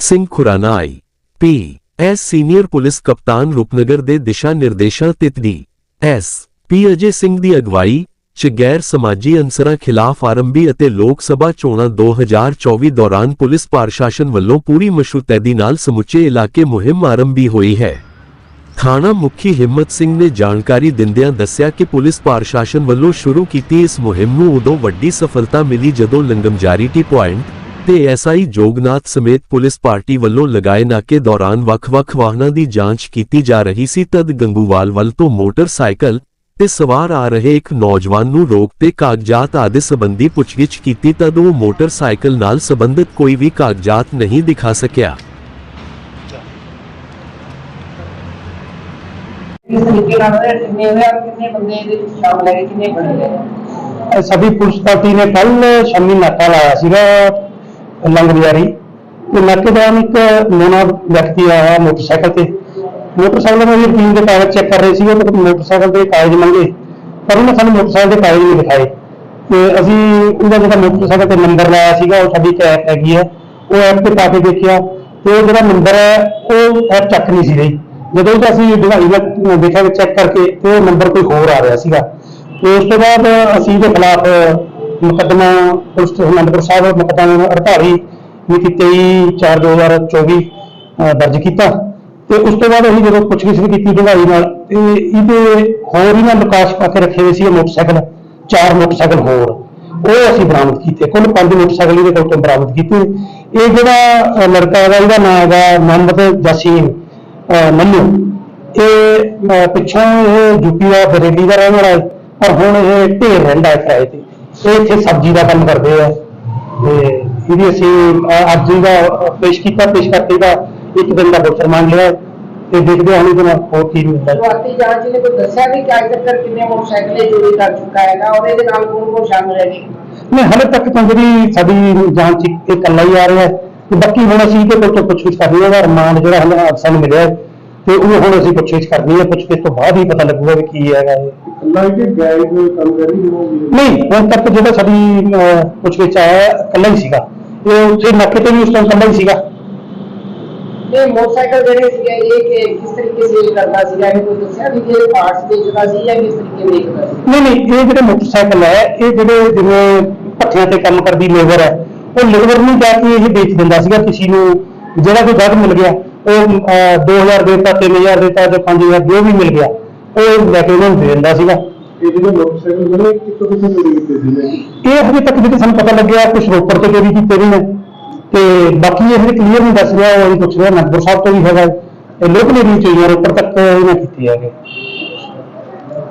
Singh Khurana I P. S. Senior police ਕਪਤਾਨ ਰੂਪਨਗਰ ਦੇ ਦਿਸ਼ਾ ਨਿਰਦੇਸ਼ਾਂ ਤਿਤਦੀ ਐਸ. ਪੀ. ਅਜੇ ਸਿੰਘ ਦੀ ਅਗਵਾਈ ਚ ਗੈਰ ਸਮਾਜੀ ਅਨਸਰਾਂ ਖਿਲਾਫ ਆਰੰਭੀ ਅਤੇ ਲੋਕ ਸਭਾ ਚੋਣਾਂ 2024 ਦੌਰਾਨ ਪੁਲਿਸ ਪ੍ਰਸ਼ਾਸਨ ਵੱਲੋਂ ਪੂਰੀ ਮਸ਼ਰੂਤੈਦੀ ਨਾਲ ਸਮੁੱਚੇ ਇਲਾਕੇ ਮੁਹਿੰਮ ਆਰੰਭੀ ਹੋਈ ਹੈ। ਥਾਣਾ ਮੁਖੀ ਹਿੰਮਤ ਸਿੰਘ ਨੇ ਜਾਣਕਾਰੀ ਦਿੰਦਿਆਂ ਦੱਸਿਆ ਕਿ ਪੁਲਿਸ ਪ੍ਰਸ਼ਾਸਨ ਵੱਲੋਂ ਸ਼ੁਰੂ ਕੀਤੀ ਇਸ ਮੁਹਿੰਮ ਨੂੰ ਉਦੋਂ ਵੱਡੀ ਸਫਲਤਾ ਮਿਲੀ ਜਦੋਂ ਲੰਗਮਜਾਰੀ ਟੀ ਪੁਆਇੰਟ ਤੇ ਐਸਆਈ ਜੋਗਨਾਥ ਸਮੇਤ ਪੁਲਿਸ ਪਾਰਟੀ ਵੱਲੋਂ ਲਗਾਏ ਨਾਕੇ ਦੌਰਾਨ ਵੱਖ-ਵੱਖ ਵਾਹਨਾਂ ਦੀ ਜਾਂਚ ਕੀਤੀ ਜਾ ਰਹੀ ਸੀ। ਤਦ ਗੰਗੂਵਾਲ ਵੱਲ ਤੋਂ ਮੋਟਰਸਾਈਕਲ ਤੇ ਸਵਾਰ ਆ ਰਹੇ ਇੱਕ ਨੌਜਵਾਨ ਨੂੰ ਰੋਕ ਤੇ ਕਾਗਜ਼ਾਤ ਆਦਿ ਸੰਬੰਧੀ ਪੁੱਛਗਿੱਛ ਕੀਤੀ। ਤਦ ਉਹ ਮੋਟਰਸਾਈਕਲ ਨਾਲ ਸੰਬੰਧਿਤ ਕੋਈ ਵੀ ਕਾਗਜ਼ਾਤ ਨਹੀਂ ਦਿਖਾ ਸਕਿਆ। ਨਾਲ ਉਹਦੇ ਕਿੰਨੇ ਹੋਏ ਔਰ ਕਿੰਨੇ ਬੰਦੇ ਇਹਦੇ ਵਿੱਚ ਸ਼ਾਮਲ ਹੈ ਕਿੰਨੇ ਬਣੇ ਗਏ ਸਭੀ ਪੁਲਿਸ ਪਾਰਟੀ ਨੇ ਕੱਲ ਸ਼ਾਮੀ ਨਾਕਾ ਲਾਇਆ ਸੀਗਾ ਰਹੀ ਤੇ ਨਾਕੇ ਦੌਰਾਨ ਇੱਕ ਨੌਨਾ ਵਿਅਕਤੀ ਆਇਆ ਮੋਟਰਸਾਈਕਲ ਤੇ। ਮੋਟਰਸਾਈਕਲ ਦੇ ਟੀਮ ਦੇ ਕਾਗਜ਼ ਚੈੱਕ ਕਰ ਰਹੇ ਸੀਗੇ, ਤੇ ਮੋਟਰਸਾਈਕਲ ਦੇ ਕਾਗਜ਼ ਮੰਗੇ। ਪਰ ਉਹਨੇ ਸਾਨੂੰ ਮੋਟਰਸਾਈਕਲ ਦੇ ਕਾਗਜ਼ ਨਹੀਂ ਦਿਖਾਏ। ਤੇ ਅਸੀਂ ਉਹਦਾ ਜਿਹੜਾ ਮੋਟਰਸਾਈਕਲ ਤੇ ਨੰਬਰ ਲਾਇਆ ਸੀਗਾ, ਉਹ ਸਾਡੀ ਐਪ ਹੈਗੀ ਹੈ ਉਹ ਐਪ ਤੇ ਪਾ ਕੇ ਦੇਖਿਆ। ਤੇ ਉਹ ਜਿਹੜਾ ਨੰਬਰ ਹੈ ਉਹ ਐਪ ਚੱਕ ਨਹੀਂ ਸੀ ਰਹੀ। ਜਦੋਂ ਉਹਦਾ ਅਸੀਂ ਡਿਵਾਈਸ ਦਾ ਦੇਖਿਆ ਚੈੱਕ ਕਰਕੇ, ਤੇ ਉਹ ਨੰਬਰ ਕੋਈ ਹੋਰ ਆ ਰਿਹਾ ਸੀਗਾ। ਤੇ ਉਸ ਤੋਂ ਬਾਅਦ ਅਸੀਂ ਇਹਦੇ ਖਿਲਾਫ ਮੁਕੱਦਮਾ ਪੁਲਿਸ ਸਟੇਸ਼ਨ ਅਨੰਦਪੁਰ ਸਾਹਿਬ ਮੁਕੱਦਮਾ 48 ਮਿਤੀ 23 4 2024 ਅਹ ਦਰਜ ਕੀਤਾ। ਤੇ ਉਸ ਤੋਂ ਬਾਅਦ ਅਸੀਂ ਜਦੋਂ ਪੁੱਛਗਿੱਛ ਵੀ ਕੀਤੀ ਢੰਗਾਈ ਨਾਲ, ਤੇ ਇਹਦੇ ਹੋਰ ਹੀ ਨਾ ਲੁਕਾਸ਼ ਪਾ ਕੇ ਰੱਖੇ ਹੋਏ ਸੀ ਇਹ ਮੋਟਰਸਾਈਕਲ, ਚਾਰ ਮੋਟਰਸਾਈਕਲ ਹੋਰ। ਉਹ ਅਸੀਂ ਬਰਾਮਦ ਕੀਤੇ, ਕੁੱਲ ਪੰਜ ਮੋਟਰਸਾਈਕਲ ਇਹਦੇ ਕੋਲ ਤੋਂ ਬਰਾਮਦ ਕੀਤੇ। ਇਹ ਜਿਹੜਾ ਲੜਕਾ ਹੈਗਾ ਇਹਦਾ ਨਾਮ ਹੈਗਾ ਮੁਹੰਮਦ ਜਸੀਮ ਅਹ ਮੰਨੂ। ਇਹ ਪਿੱਛੋਂ ਇਹ ਯੂਪੀ ਦਾ ਬਰੇਲੀ ਦਾ ਰਹਿਣ ਵਾਲਾ ਹੈ, ਪਰ ਹੁਣ ਇਹ ਢੇਰ ਰਹਿੰਦਾ ਹੈ ਕਿਰਾਏ ਤੇ। ਇਹ ਇੱਥੇ ਸਬਜ਼ੀ ਦਾ ਕੰਮ ਕਰਦੇ ਆ। ਤੇ ਇਹਦੀ ਅਸੀਂ ਅੱਜ ਅਹ ਪੇਸ਼ ਕੀਤਾ ਪੇਸ਼ ਕਰਕੇ ਇਹਦਾ ਇੱਕ ਦਿਨ ਦਾ ਬੋਤਰ ਮੰਗ ਲਿਆ। ਤੇ ਦੇਖਦੇ ਹਾਂ ਨਾਲ ਹੋਰ ਕੀ ਹੁੰਦਾ। ਹੈ ਸ਼ੁਰੂਆਤੀ ਜਾਂਚ ਨੇ ਕੋਈ ਦੱਸਿਆ ਵੀ ਕਿ ਅੱਜ ਤੱਕ ਕਿੰਨੇ ਮੋਟਰਸਾਈਕਲ ਚੋਰੀ ਕਰ ਚੁੱਕਾ ਹੈਗਾ ਔਰ ਇਹਦੇ ਨਾਲ ਕੌਣ ਕੌਣ ਸ਼ਾਮਲ ਹੈਗੇ ਨਹੀਂ ਹਲੇ ਤੱਕ ਤਾਂ ਜਿਹੜੀ ਸਾਡੀ ਜਾਂਚ ਇੱਕ ਇਕੱਲਾ ਹੀ ਆ ਰਿਹਾ ਹੈ। ਤੇ ਬਾਕੀ ਹੁਣ ਅਸੀਂ ਇਹਦੇ ਕੋਲ ਤੋਂ ਪੁੱਛਗਿੱਛ ਕਰਨੀ ਹੈ ਰਿਮਾਂਡ ਜਿਹੜਾ ਹਲੇ ਸਾਨੂੰ ਮਿਲਿਆ। ਹੈ, ਤੇ ਉਹ ਹੁਣ ਅਸੀਂ ਪੁੱਛਗਿੱਛ ਕਰਨੀ ਹੈ ਪੁੱਛਗਿੱਛ ਤੋਂ ਬਾਅਦ ਹੀ ਪਤਾ ਲੱਗੂਗਾ ਵੀ ਕੀ ਹੈਗਾ ਇਹ। ਨਹੀਂ ਹੁਣ ਤੱਕ ਜਿਹੜਾ ਸਾਡੀ ਅਹ, ਪੁੱਛਗਿੱਛ ਆਇਆ ਇਕੱਲਾ ਹੀ ਸੀਗਾ। ਇਹ ਉੱਥੇ ਨਾਕੇ ਤੇ ਵੀ ਉਸ ਟਾਈਮ ਇਕੱਲਾ ਹੀ ਸੀਗਾ। ਇਹ ਮੋਟਰਸਾਈਕਲ ਜਿਹੜੇ ਸੀਗੇ ਇਹ ਕਿ ਕਿਸ ਤਰੀਕੇ ਸੇਲ ਕਰਦਾ ਸੀਗਾ? ਇਹ ਕੋਈ ਦੱਸਿਆ ਵੀ ਕਿ ਪਾਰਟਸ ਵੇਚਦਾ ਸੀ ਜਾਂ ਕਿਸ ਤਰੀਕੇ ਵੇਚਦਾ ਸੀ? ਨਹੀਂ ਨਹੀਂ ਇਹ ਜਿਹੜੇ ਮੋਟਰਸਾਈਕਲ ਹੈ ਇਹ ਜਿਹੜੇ ਜਿਵੇਂ ਭੱਠਿਆਂ ਤੇ ਕੰਮ ਕਰਦੀ ਲੇਬਰ ਹੈ ਉਹ ਲੇਬਰ ਨੂੰ ਜਾ ਕੇ ਇਹ ਵੇਚ ਦਿੰਦਾ ਸੀਗਾ ਕਿਸੇ ਨੂੰ। ਜਿਹੜਾ ਕੋਈ ਗਾਹਕ ਮਿਲ ਗਿਆ ਉਹ ਅਹ, 2000 ਦੇਤਾ 3000 ਦੇਤਾ ਜਾਂ 5000 ਜੋ ਵੀ ਮਿਲ ਗਿਆ। ਉਹ ਲੈ ਕੇ ਉਹਨਾਂ ਨੂੰ ਦੇ ਦਿੰਦਾ ਸੀਗਾ। ਇਹ ਜਿਹੜੇ ਮੋਟਰਸਾਈਕਲ ਨੇ ਕਿੱਥੋਂ ਕਿੱਥੋਂ ਮਿਲ ਗਏ ਸੀ ਨੇ? ਇਹ ਹਜੇ ਤੱਕ ਜਿਹੜੇ ਸਾਨੂੰ ਪਤਾ ਲੱਗਿਆ ਕੁਝ ਰੋਪੜ ਤੋਂ ਚੋਰੀ ਕੀਤੇ ਵੀ ਨੇ। ਤੇ ਬਾਕੀ ਇਹ ਕਲੀਅਰ ਨਹੀਂ ਦੱਸ ਰਿਹਾ ਉਹ ਅਸੀਂ ਪੁੱਛ ਰਹੇ ਅਨੰਦਪੁਰ ਸਾਹਿਬ ਤੋਂ ਵੀ ਹੈਗਾ। ਇਹ ਲੋਕਲ ਏਰੀਆ ਚੋਰੀਆਂ ਰੋਪੜ ਤੱਕ ਇਹਨਾਂ ਕੀਤੀ ਹੈਗੇ